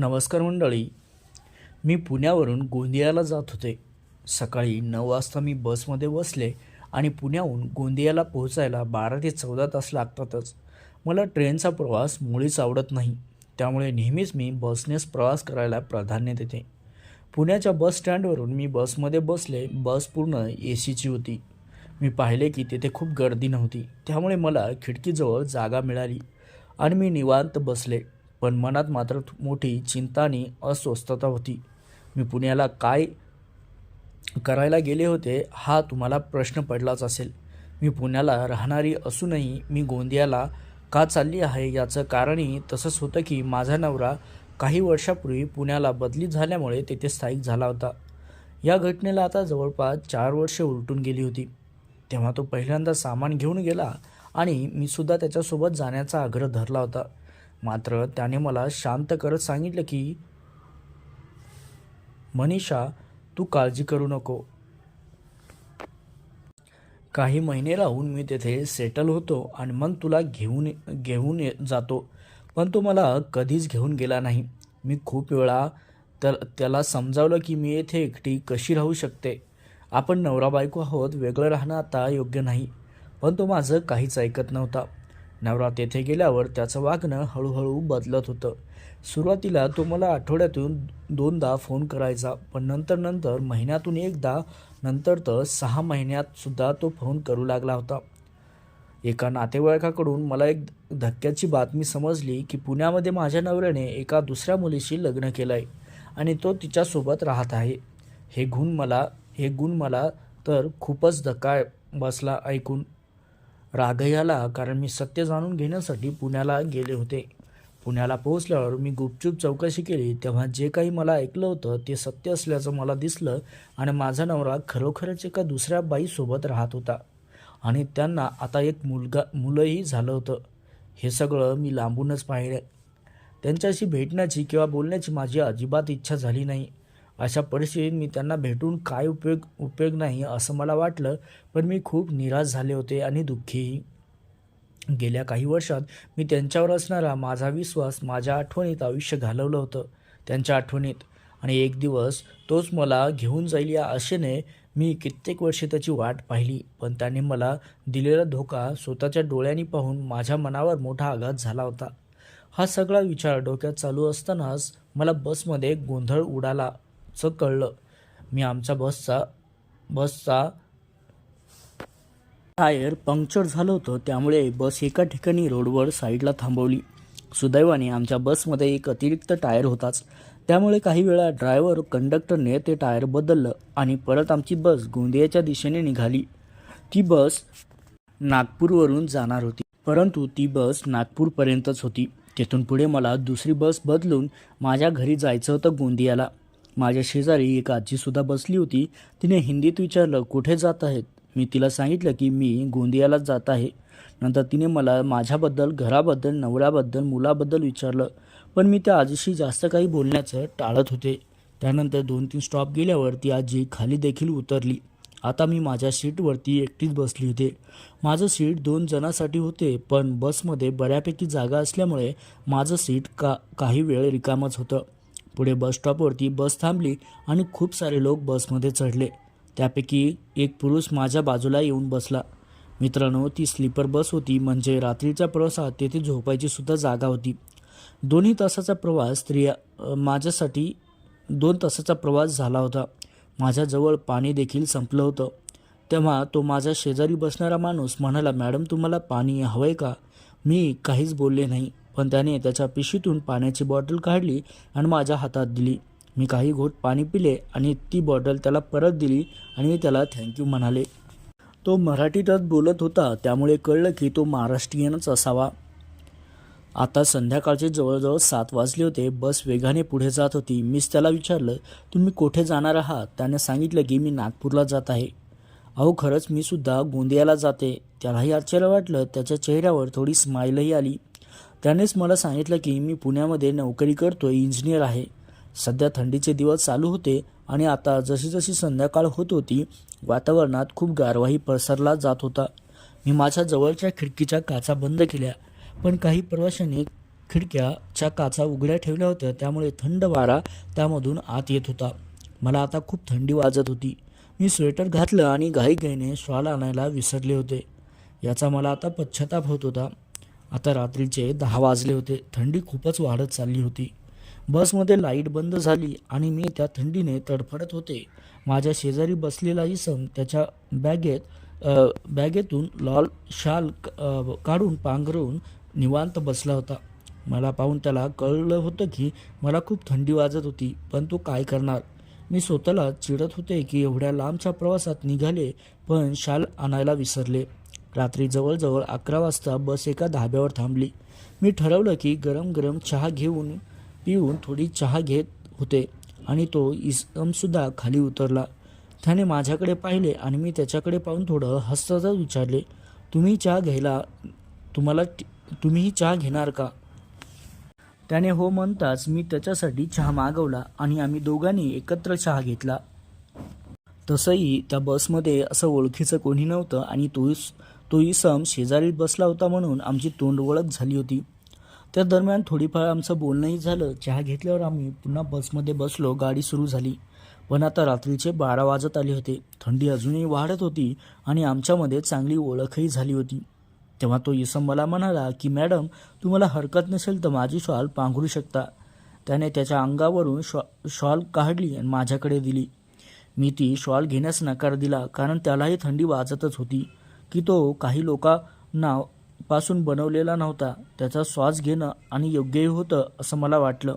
नमस्कार मंडळी. मी पुण्यावरून गोंदियाला जात होते. सकाळी नऊ वाजता मी बसमध्ये बसले आणि पुण्याहून गोंदियाला पोहोचायला बारा ते चौदा तास लागतातच. मला ट्रेनचा प्रवास मुळीच आवडत नाही. त्यामुळे नेहमीच मी बसनेच प्रवास करायला प्राधान्य देते. पुण्याच्या बस स्टँडवरून मी बसमध्ये बसले बस पूर्ण ए सीची होती. मी पाहिले की तिथे खूप गर्दी नव्हती. त्यामुळे मला खिडकीजवळ जागा मिळाली आणि मी निवांत बसले. पण मनात मात्र मोठी चिंता आणि अस्वस्थता होती. मी पुण्याला काय करायला गेले होते हा तुम्हाला प्रश्न पडलाच असेल. मी पुण्याला राहणारी असूनही मी गोंदियाला का चालली आहे याचं कारणही तसंच होतं की माझा नवरा काही वर्षापूर्वी पुण्याला बदली झाल्यामुळे तेथे स्थायिक झाला होता. या घटनेला आता जवळपास चार वर्षे उलटून गेली होती. तेव्हा तो पहिल्यांदा सामान घेऊन गेला आणि मी सुद्धा त्याच्यासोबत जाण्याचा आग्रह धरला होता. मात्र त्याने मला शांत करत सांगितलं की मनीषा तू काळजी करू नको. काही महिने राहून मी तेथे सेटल होतो आणि मग तुला घेऊन घेऊन ये- जातो. पण तो मला कधीच घेऊन गेला नाही. मी खूप वेळा तर त्याला समजावलं की मी येथे एकटी कशी राहू शकते? आपण नवरा बायको आहोत वेगळं राहणं आता योग्य नाही. पण तो माझं काहीच ऐकत नव्हता. नवरा तेथे गेल्यावर त्याचं वागणं हळूहळू बदलत होतं. सुरुवातीला तो मला आठवड्यातून दोनदा फोन करायचा पण नंतर नंतर महिन्यातून एकदा नंतर तर सहा महिन्यातसुद्धा तो फोन करू लागला होता. एका नातेवाईकाकडून मला एक धक्क्याची बातमी समजली की पुण्यामध्ये माझ्या नवऱ्याने एका दुसऱ्या मुलीशी लग्न केलं आहे आणि तो तिच्यासोबत राहत आहे. हे गुण मला हे गुण मला तर खूपच धक्का बसला ऐकून. रागही आला कारण मी सत्य जाणून घेण्यासाठी पुण्याला गेले होते. पुण्याला पोहोचल्यावर मी गुपचूप चौकशी केली तेव्हा जे काही मला ऐकलं होतं ते सत्य असल्याचं मला दिसलं आणि माझा नवरा खरोखरच एका दुसऱ्या बाईसोबत राहत होता. आणि त्यांना आता एक मुलगा मुलंही झालं होतं. हे सगळं मी लांबूनच पाहिलं. त्यांच्याशी भेटण्याची किंवा बोलण्याची माझी अजिबात इच्छा झाली नाही. अशा परिस्थितीत मी त्यांना भेटून काय उपयोग उपयोग नाही असं मला वाटलं पण मी खूप निराश झाले होते आणि दुःखीही गेल्या काही वर्षात मी त्यांच्यावर असणारा माझा विश्वास माझ्या आठवणीत आयुष्य घालवलं होतं त्यांच्या आठवणीत. आणि एक दिवस तोच मला घेऊन जाईल या आशेने मी कित्येक वर्षे त्याची वाट पाहिली पण त्याने मला दिलेला धोका स्वतःच्या डोळ्यांनी पाहून माझ्या मनावर मोठा आघात झाला होता. हा सगळा विचार डोक्यात चालू असतानाच मला बसमध्ये गोंधळ उडाला. उडालाचं कळलं. मी आमच्या बसचा बसचा टायर पंक्चर झालं होतं त्यामुळे बस एका ठिकाणी रोडवर साईडला थांबवली. सुदैवाने आमच्या बसमध्ये एक अतिरिक्त टायर होताच. त्यामुळे काही वेळा ड्रायव्हर कंडक्टरने ते टायर बदललं आणि परत आमची बस गोंदियाच्या दिशेने निघाली. ती बस नागपूरवरून जाणार होती परंतु ती बस नागपूरपर्यंतच होती. तिथून पुढे मला दुसरी बस बदलून माझ्या घरी जायचं होतं गोंदियाला. माझ्या शेजारी एक आजीसुद्धा बसली होती. तिने हिंदीत विचारलं कुठे जात आहेत? मी तिला सांगितलं की मी गोंदियालाच जात आहे. नंतर तिने मला माझ्याबद्दल घराबद्दल नवऱ्याबद्दल मुलाबद्दल विचारलं. पण मी त्या आजीशी जास्त काही बोलण्याचं टाळत होते. त्यानंतर दोन तीन स्टॉप गेल्यावर ती आजी खाली देखील उतरली. आता मी माझ्या सीटवरती एकटीच बसली होते. माझं सीट दोन जणांसाठी होते पण बसमध्ये बऱ्यापैकी जागा असल्यामुळे माझं सीट का काही वेळ रिकामच होतं. पुढे बस स्टॉपवरती बस थांबली आणि खूप सारे लोक बसमध्ये चढले. त्यापैकी एक पुरुष माझ्या बाजूला येऊन बसला. मित्रांनो ती स्लीपर बस होती म्हणजे रात्रीच्या प्रवासात तेथे झोपायची सुद्धा जागा होती. दोन्ही तासाचा प्रवास स्त्रिया माझ्यासाठी दोन तासाचा प्रवास झाला होता. माझ्याजवळ पाणी देखील संपलं होतं. तेव्हा तो माझ्या शेजारी बसणारा माणूस म्हणाला मॅडम तुम्हाला पाणी हवं आहे का? मी काहीच बोलले नाही. पण त्याने त्याच्या पिशवीतून पाण्याची बॉटल काढली आणि माझ्या हातात दिली. मी काही घोट पाणी पिले आणि ती बॉटल त्याला परत दिली आणि मी त्याला थँक्यू म्हणाले. तो मराठीतच बोलत होता त्यामुळे कळलं की तो महाराष्ट्रीयनच असावा. आता संध्याकाळचे जवळजवळ सात वाजले होते. बस वेगाने पुढे जात होती. मीच त्याला विचारलं तुम्ही कुठे जाणार आहात? त्याने सांगितलं की मी नागपूरला जात आहे. अहो खरंच मी सुद्धा गोंदियाला जाते. त्यालाही आश्चर्य वाटलं. त्याच्या चेहऱ्यावर थोडी स्माईलही आली. त्यानेच मला सांगितलं की मी पुण्यामध्ये नोकरी करतो इंजिनियर आहे. सध्या थंडीचे दिवस चालू होते आणि आता जशी जशी संध्याकाळ होत होती वातावरणात खूप गारवाही पसरला जात होता. मी माझ्या जवळच्या खिडकीच्या काचा बंद केल्या पण काही प्रवाशांनी खिडक्याच्या काचा उघड्या ठेवल्या होत्या त्यामुळे थंड वारा त्यामधून आत येत होता. मला आता खूप थंडी वाजत होती. मी स्वेटर घातलं आणि घाईघाईने श्वाल आणायला विसरले होते. याचा मला आता पश्चाताप होत होता. आता रात्रीचे दहा वाजले होते. थंडी खूपच वाढत चालली होती. बसमध्ये लाइट बंद झाली आणि मी त्या थंडीने तडफडत होते. माझ्या शेजारी बसलेला इसम त्याच्या बॅगेत बॅगेतून लॉल शाल काढून पांघरून निवांत बसला होता. मला पाहून त्याला कळलं होतं की मला खूप थंडी वाजत होती पण तो काय करणार? मी स्वतःला चिडत होते की एवढ्या लांबच्या प्रवासात निघाले पण शाल आणायला विसरले. रात्री जवळजवळ अकरा वाजता बस एका धाब्यावर थांबली. मी ठरवलं की गरम गरम चहा घेऊन पिऊन थोडी चहा घेत होते आणि तो इसमसुद्धा खाली उतरला. त्याने माझ्याकडे पाहिले आणि मी त्याच्याकडे पाहून थोडं हसतच विचारले तुम्ही चहा घ्यायला तुम्हाला तुम्हीही चहा घेणार का? त्याने हो म्हणताच मी त्याच्यासाठी चहा मागवला आणि आम्ही दोघांनी एकत्र चहा घेतला. तसंही त्या बसमध्ये असं ओळखीचं कोणी नव्हतं आणि तो तो इसम शेजारी बसला होता म्हणून आमची तोंड ओळख झाली होती. त्या दरम्यान थोडीफार आमचं बोलणंही झालं. चहा घेतल्यावर आम्ही पुन्हा बसमध्ये बसलो. गाडी सुरू झाली. पण आता रात्रीचे बारा वाजत आले होते. थंडी अजूनही वाढत होती आणि आमच्यामध्ये चांगली ओळखही झाली होती. तेव्हा तो इसम मला म्हणाला की मॅडम तुम्हाला हरकत नसेल तर माझी शॉल पांघरू शकता. त्याने त्याच्या अंगावरून शॉ शॉल काढली आणि माझ्याकडे दिली. मी ती शॉल घेण्यास नकार दिला कारण त्यालाही थंडी वाजतच होती. की तो काही लोकांना पासून बनवलेला नव्हता. त्याचा श्वास घेणं आणि योग्यही होतं असं मला वाटलं.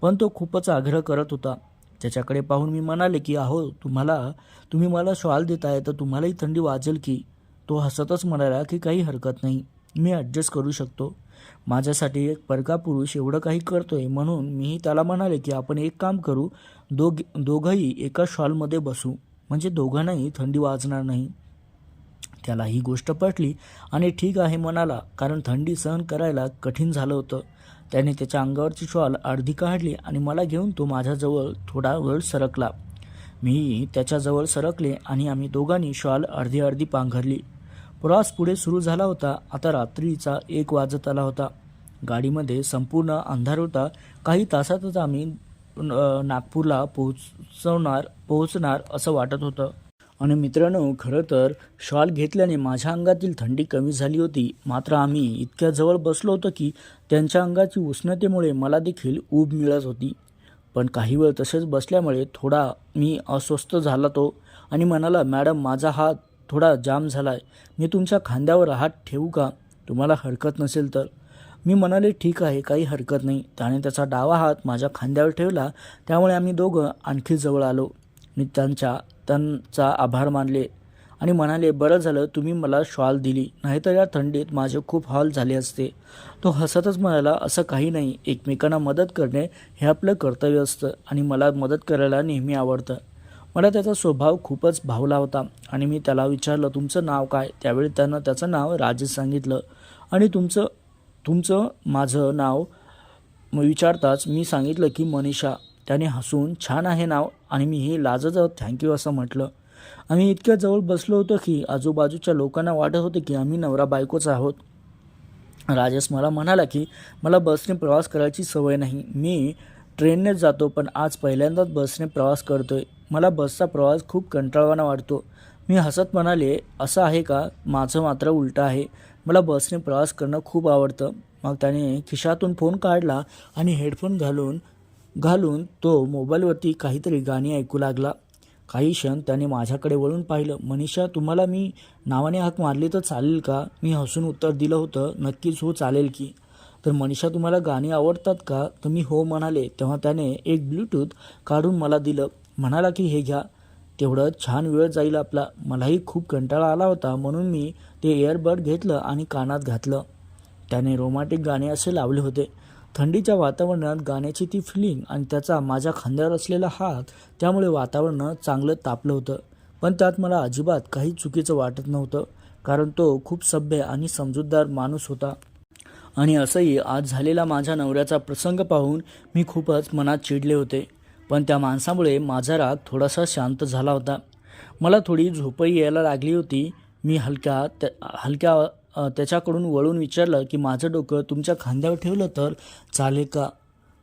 पण तो खूपच आग्रह करत होता. त्याच्याकडे पाहून मी म्हणाले की अहो तुम्हाला तुम्ही मला श्वाल देताय तर तुम्हालाही थंडी वाजेल की? तो हसतच म्हणाला की काही हरकत नाही. मी ॲडजस्ट करू शकतो. माझ्यासाठी एक परका पुरुष एवढं काही करतोय म्हणून मीही त्याला म्हणाले की आपण एक काम करू. दोघ दोघंही एका शॉलमध्ये बसू. म्हणजे दोघांनाही थंडी वाजणार नाही. त्याला ही गोष्ट पटली आणि ठीक आहे म्हणाला कारण थंडी सहन करायला कठीण झालं होतं. त्याने त्याच्या अंगावरची शॉल अर्धी काढली आणि मला घेऊन तो माझ्याजवळ थोडा वेळ सरकला. मी त्याच्याजवळ सरकले आणि आम्ही दोघांनी शॉल अर्धी अर्धी पांघरली. प्रवास पुढे सुरू झाला होता. आता रात्रीचा एक वाजत आला होता. गाडीमध्ये संपूर्ण अंधार होता. काही तासातच आम्ही नागपूरला पोहोचवणार पोहोचणार असं वाटत होतं. आणि मित्रांनो खरं तर शॉल घेतल्याने माझ्या अंगातील थंडी कमी झाली होती. मात्र आम्ही इतक्या जवळ बसलो होतो की त्यांच्या अंगाची उष्णतेमुळे मला देखील ऊब मिळत होती. पण काही वेळ तसेच बसल्यामुळे थोडा मी अस्वस्थ झाला तो आणि म्हणाला मॅडम माझा हात थोडा जाम झाला आहे मी तुमच्या खांद्यावर हात ठेवू का? तुम्हाला हरकत नसेल तर. मी म्हणाले ठीक आहे काही हरकत नाही. त्याने त्याचा डावा हात माझ्या खांद्यावर ठेवला. त्यामुळे आम्ही दोघं आणखी जवळ आलो. मी त्यांच्या त्यांचा आभार मानले आणि म्हणाले बरं झालं तुम्ही मला शॉल दिली. नाहीतर या थंडीत माझे खूप हाल झाले असते. तो हसतच म्हणाला असं काही नाही. एकमेकांना मदत करणे हे आपलं कर्तव्य असतं आणि मला मदत करायला नेहमी आवडतं. मला त्याचा स्वभाव खूपच भावला होता आणि मी त्याला विचारलं तुमचं नाव काय? त्यावेळी त्यानं त्याचं नाव राजेश सांगितलं. आणि तुमचं तुमचं माझं नाव मग विचारताच मी सांगितलं की मनीषा. त्याने हसून छान आहे नाव आणि मी हे लाजत थँक्यू असं म्हटलं. आम्ही इतक्या जवळ बसलो होतो की आजूबाजूच्या लोकांना वाटत होते की आम्ही नवरा बायकोच आहोत. राजेश मला म्हणाला की मला बसने प्रवास करायची सवय नाही. मी ट्रेननेच जातो पण आज पहिल्यांदाच बसने प्रवास करतोय. मला बसचा प्रवास खूप कंटाळवाणा वाटतो. मी हसत म्हणाले असं आहे का? माझं मात्र उलटं आहे. मला बसने प्रवास करणं खूप आवडतं. मग त्याने खिशातून फोन काढला आणि हेडफोन घालून घालून तो मोबाईलवरती काहीतरी गाणी ऐकू लागला. काही क्षण त्याने माझ्याकडे वळून पाहिलं. मनीषा तुम्हाला मी नावाने हाक मारली तर चालेल का? मी हसून उत्तर दिलं होतं नक्कीच हो चालेल की. तर मनीषा तुम्हाला गाणी आवडतात का? तर मी हो म्हणाले. तेव्हा त्याने एक ब्लूटूथ काढून मला दिलं. म्हणाला की हे घ्या. तेवढं छान वेळ जाईल आपला. मलाही खूप कंटाळा आला होता. म्हणून मी ते एअरबड घेतलं आणि कानात घातलं. त्याने रोमॅटिक गाणे असे लावले होते. थंडीच्या वातावरणात गाण्याची ती फिलिंग आणि त्याचा माझ्या खांद्यावर असलेला हात त्यामुळे वातावरण चांगलं तापलं होतं. पण त्यात मला अजिबात काही चुकीचं वाटत नव्हतं कारण तो खूप सभ्य आणि समजूतदार माणूस होता. आणि असंही आज झालेला माझ्या नवऱ्याचा प्रसंग पाहून मी खूपच मनात चिडले होते. पण त्या माणसामुळे माझा राग थोडासा शांत झाला होता. मला थोडी झोपही यायला लागली होती. मी हलक्या त्या हलक्या त्याच्याकडून वळून विचारलं की माझं डोकं तुमच्या खांद्यावर ठेवलं तर चालेल का?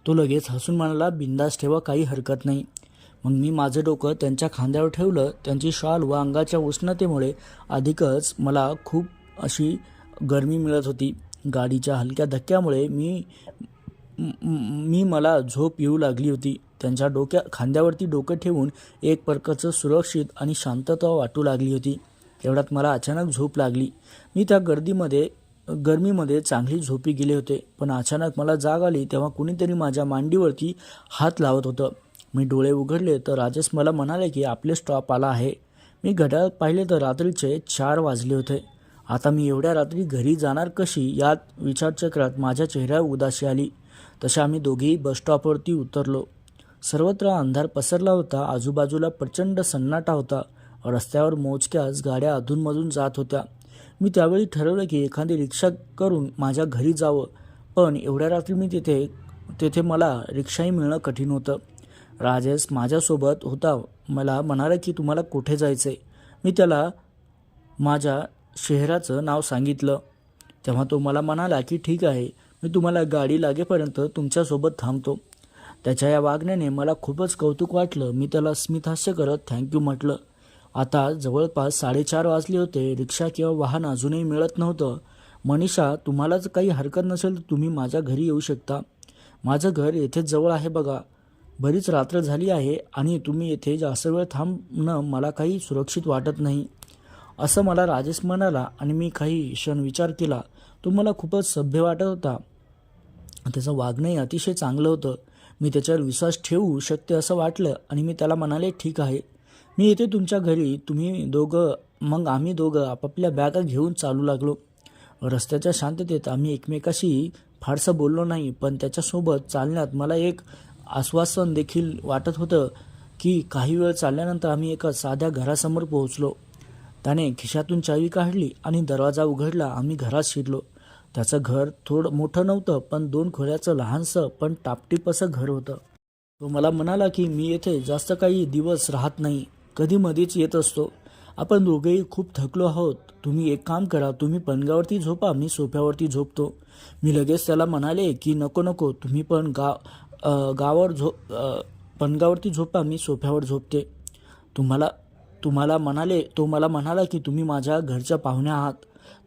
तो लगेच हसून म्हणाला बिंदास ठेवा काही हरकत नाही. मग मी माझं डोकं त्यांच्या खांद्यावर ठेवलं त्यांची शाल व अंगाच्या उष्णतेमुळे अधिकच मला खूप अशी गरमी मिळत होती. गाडीच्या हलक्या धक्क्यामुळे मी मी मला झोप येऊ लागली होती. त्यांच्या डोक्या खांद्यावरती डोकं ठेवून एक प्रकारचं सुरक्षित आणि शांतता वाटू लागली होती. एवढ्यात मला अचानक झोप लागली. मी त्या गर्दीमध्ये गर्मीमध्ये चांगली झोपी गेले होते. पण अचानक मला जाग आली तेव्हा कुणीतरी माझ्या मांडीवरती हात लावत होतं. मी डोळे उघडले तर राजेश मला म्हणाले की आपले स्टॉप आला आहे. मी घड्याळात पाहिले तर रात्रीचे चार वाजले होते. आता मी एवढ्या रात्री घरी जाणार कशी यात विचारचक्रात माझ्या चेहऱ्यावर उदाशी आली. तसे आम्ही दोघेही बसस्टॉपवरती उतरलो. सर्वत्र अंधार पसरला होता. आजूबाजूला प्रचंड सन्नाटा होता. रस्त्यावर मोजक्याच गाड्या अधूनमधून जात होत्या. मी त्यावेळी ठरवलं की एखादी रिक्षा करून माझ्या घरी जावं. पण एवढ्या रात्री मी तिथे तेथे मला रिक्षाही मिळणं कठीण होतं. राजेश माझ्यासोबत होता. मला म्हणाला की तुम्हाला कुठे जायचं आहे मी त्याला माझ्या शहराचं नाव सांगितलं. तेव्हा तो मला म्हणाला की ठीक आहे मी तुम्हाला गाडी लागेपर्यंत तुमच्यासोबत थांबतो. त्याच्या या वागण्याने मला खूपच कौतुक वाटलं. मी त्याला स्मितहास्य करत थँक्यू म्हटलं. आता जवळपास साडेचार वाजले होते. रिक्षा किंवा वाहन अजूनही मिळत नव्हतं. मनीषा तुम्हालाच काही हरकत नसेल तर तुम्ही माझ्या घरी येऊ शकता. माझं घर येथेच जवळ आहे बघा. बरीच रात्र झाली आहे आणि तुम्ही येथे जास्त वेळ थांबणं मला काही सुरक्षित वाटत नाही. असं मला राजेश म्हणाला आणि मी काही क्षण विचार केला. तो मला खूपच सभ्य वाटत होता. त्याचं वागणंही अतिशय चांगलं होतं. मी त्याच्यावर विश्वास ठेवू शकते असं वाटलं आणि मी त्याला म्हणाले ठीक आहे. मी येते तुमच्या घरी तुम्ही दोघं मग आम्ही दोघं आपापल्या बॅगा घेऊन चालू लागलो. रस्त्याच्या शांततेत आम्ही एकमेकाशी फारसं बोललो नाही पण त्याच्यासोबत चालण्यात मला एक आश्वासन देखील वाटत होतं की काही वेळ चालल्यानंतर आम्ही एका साध्या घरासमोर पोहोचलो. त्याने खिशातून चावी काढली आणि दरवाजा उघडला आम्ही घरात शिरलो. त्याचं घर थोडं मोठं नव्हतं पण दोन खोल्याचं लहानसं पण टापटीप असं घर होतं. तो मला म्हणाला की मी येथे जास्त काही दिवस राहत नाही. कधीमध्येच येत असतो. आपण दोघेही खूप थकलो आहोत. तुम्ही एक काम करा तुम्ही पणगावरती झोपा मी सोफ्यावरती झोपतो. मी लगेच त्याला म्हणाले की नको नको तुम्ही पण गाव गावावर झो अ, पणगावरती झोपा मी सोफ्यावर झोपते. तुम्हाला तुम्हाला म्हणाले तो मला म्हणाला की तुम्ही माझ्या घरच्या पाहुण्या आहात.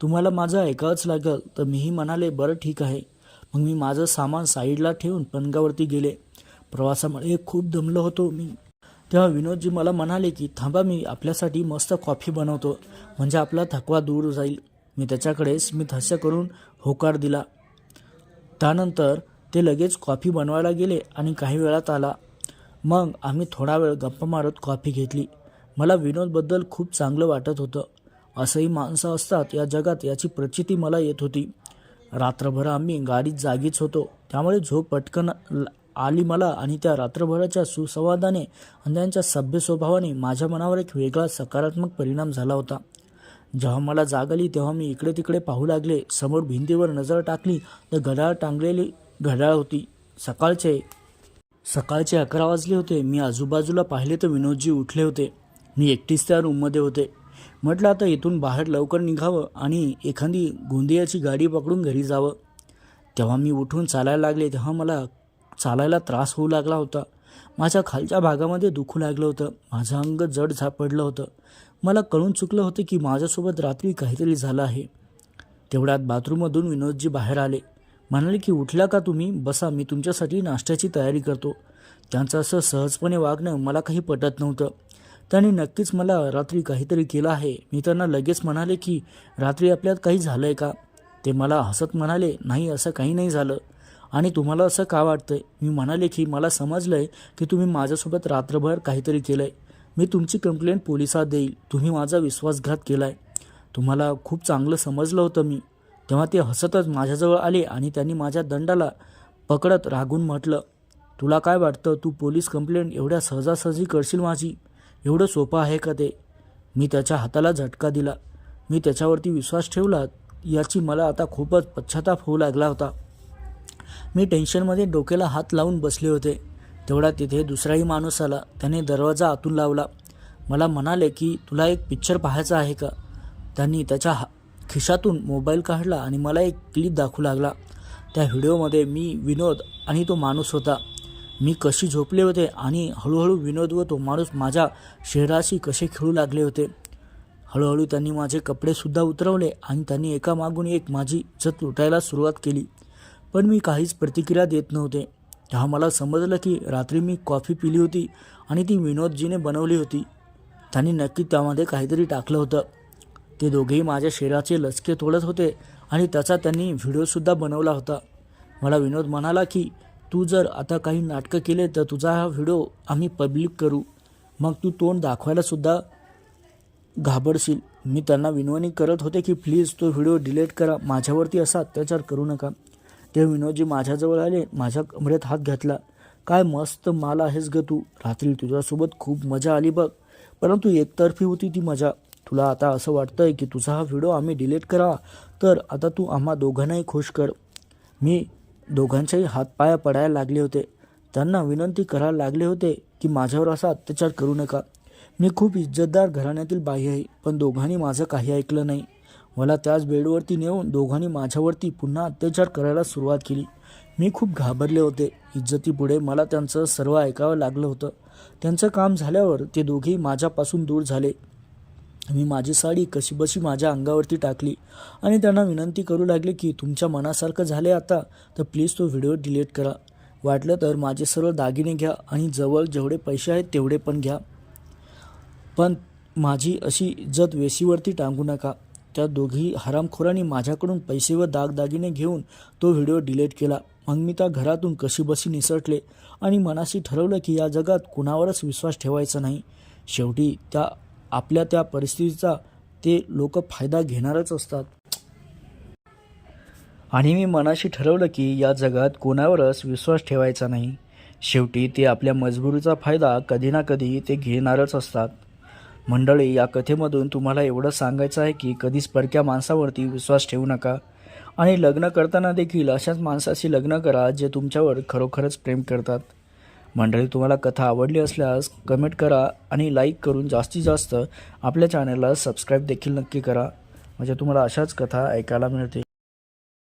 तुम्हाला माझं ऐकावंच लागेल. तर मीही म्हणाले बरं ठीक आहे. मग मी माझं सामान साईडला ठेवून पणगावरती गेले. प्रवासामुळे खूप दमलो होतो मी. तेव्हा विनोदजी मला म्हणाले की थांबा मी आपल्यासाठी मस्त कॉफी बनवतो. म्हणजे आपला थकवा दूर जाईल. मी त्याच्याकडे स्मित हास्य करून होकार दिला. त्यानंतर ते लगेच कॉफी बनवायला गेले आणि काही वेळात आला. मग आम्ही थोडा वेळ गप्पा मारत कॉफी घेतली. मला विनोदबद्दल खूप चांगलं वाटत होतं. असंही माणसं असतात या जगात याची प्रचिती मला येत होती. रात्रभर आम्ही गाडीत जागीच होतो. त्यामुळे झोप पटकन आली मला आणि त्या रात्रभराच्या सुसंवादाने आणि त्यांच्या सभ्य स्वभावाने माझ्या मनावर एक वेगळा सकारात्मक परिणाम झाला होता. जेव्हा मला जाग आली तेव्हा मी इकडे तिकडे पाहू लागले. समोर भिंतीवर नजर टाकली तर घड्याळ टांगलेली घड्याळ होती. सकाळचे सकाळचे अकरा वाजले होते. मी आजूबाजूला पाहिले तर विनोदजी उठले होते. मी एकटीच त्या रूममध्ये होते. म्हटलं आता इथून बाहेर लवकर निघावं आणि एखादी गोंदियाची गाडी पकडून घरी जावं. तेव्हा मी उठून चालायला लागले. तेव्हा मला चालायला त्रास होऊ लागला होता. माझ्या खालच्या भागामध्ये दुखू लागलं होतं. माझं अंग जड झापडलं होतं. मला कळून चुकलं होतं की माझ्यासोबत रात्री काहीतरी झालं आहे. तेवढ्यात बाथरूममधून विनोदजी बाहेर आले. म्हणाले की उठल्या का तुम्ही? बसा मी तुमच्यासाठी नाश्त्याची तयारी करतो. त्यांचं असं सहजपणे वागणं मला काही पटत नव्हतं. त्यांनी नक्कीच मला रात्री काहीतरी केलं आहे. मी त्यांना लगेच म्हणाले की रात्री आपल्यात काही झालं आहे का? ते मला हसत म्हणाले नाही असं काही नाही झालं. आणि तुम्हाला असं का वाटतंय? मी म्हणाले की मला समजलं आहे की तुम्ही माझ्यासोबत रात्रभर काहीतरी केलं आहे मी तुमची कंप्लेंट पोलिसात देईल. तुम्ही माझा विश्वासघात केला आहे तुम्हाला खूप चांगलं समजलं होतं मी. तेव्हा ते हसतच माझ्याजवळ आले आणि त्यांनी माझ्या दंडाला पकडत रागून म्हटलं तुला काय वाटतं? तू पोलीस कंप्लेंट एवढ्या सहजासहजी करशील माझी? एवढं सोपं आहे का ते? मी त्याच्या हाताला झटका दिला. मी त्याच्यावरती विश्वास ठेवला याची मला आता खूपच पश्चाताप होऊ लागला होता. मी टेन्शनमध्ये डोक्याला हात लावून बसले होते. तेवढा तिथे दुसराही माणूस आला. त्याने दरवाजा आतून लावला. मला म्हणाले की तुला एक पिक्चर पाहायचा आहे का? त्यांनी त्याच्या हा खिशातून मोबाईल काढला आणि मला एक क्लिप दाखवू लागला. त्या व्हिडिओमध्ये मी विनोद आणि तो माणूस होता. मी कशी झोपले होते आणि हळूहळू विनोद व तो माणूस माझ्या शहराशी कसे खेळू लागले होते. हळूहळू त्यांनी माझे कपडेसुद्धा उतरवले आणि त्यांनी एका मागून एक माझी इज्जत लुटायला सुरुवात केली. पण मी काहीच प्रतिक्रिया देत नव्हते. तेव्हा मला समजलं की रात्री मी कॉफी पिली होती आणि ती विनोदजीने बनवली होती. त्यांनी नक्की त्यामध्ये काहीतरी टाकलं होतं. ते दोघेही माझ्या शरीराचे लचके तोडत होते आणि त्याचा त्यांनी व्हिडिओसुद्धा बनवला होता. मला विनोद म्हणाला की तू जर आता काही नाटकं केले तर तुझा हा व्हिडिओ आम्ही पब्लिक करू. मग तू तोंड दाखवायलासुद्धा घाबरशील. मी त्यांना विनवणी करत होते की प्लीज तो व्हिडिओ डिलीट करा. माझ्यावरती असा अत्याचार करू नका. ते विनोदजी माझ्याजवळ आले माझ्या कमरेत हात घातला. काय मस्त माल आहेस ग तू. रात्री तुझ्यासोबत खूप मजा आली बघ. परंतु एकतर्फी होती ती मजा. तुला आता असं वाटतंय की तुझा हा व्हिडिओ आम्ही डिलीट करा? तर आता तू आम्हा दोघांनाही खुश कर. मी दोघांच्याही हातपाया पडायला लागले होते. त्यांना विनंती करायला लागले होते की माझ्यावर असा अत्याचार करू नका. मी खूप इज्जतदार घराण्यातील बाई आहे पण दोघांनी माझं काही ऐकलं नाही. मला त्याच बेडवरती नेऊन दोघांनी माझ्यावरती पुन्हा अत्याचार करायला सुरुवात केली. मी खूप घाबरले होते. इज्जतीपुढे मला त्यांचं सर्व ऐकावं लागलं होतं. त्यांचं काम झाल्यावर ते दोघेही माझ्यापासून दूर झाले. मी माझी साडी कशीबशी माझ्या अंगावरती टाकली आणि त्यांना विनंती करू लागले की तुमच्या मनासारखं झाले आता तर प्लीज तो व्हिडिओ डिलीट करा. वाटलं तर माझे सर्व दागिने घ्या आणि जवळ जेवढे पैसे आहेत तेवढे पण घ्या. पण माझी अशी इज्जत वेशीवरती टांगू नका. त्या दोघी हरामखोरांनी माझ्याकडून पैसे व दागदागिने घेऊन तो व्हिडिओ डिलीट केला. मग मी त्या घरातून कशीबशी निसटले आणि मनाशी ठरवलं की या जगात कुणावरच विश्वास ठेवायचा नाही. शेवटी त्या आपल्या त्या परिस्थितीचा ते लोक फायदा घेणारच असतात. आणि मी मनाशी ठरवलं की या जगात कोणावरच विश्वास ठेवायचा नाही. शेवटी ते आपल्या मजबुरीचा फायदा कधी ना कधी ते घेणारच असतात. मंडळी या कथेमधून तुम्हाला एवढं सांगायचं आहे की कधीच परक्या माणसावरती विश्वास ठेवू नका. आणि लग्न करताना देखील अशाच माणसाशी लग्न करा जे तुमच्यावर खरोखरच प्रेम करतात. मंडळी तुम्हाला कथा आवडली असल्यास कमेंट करा आणि लाईक करून जास्तीत जास्त आपल्या चॅनलला सबस्क्राईब देखील नक्की करा. म्हणजे तुम्हाला अशाच कथा ऐकायला मिळते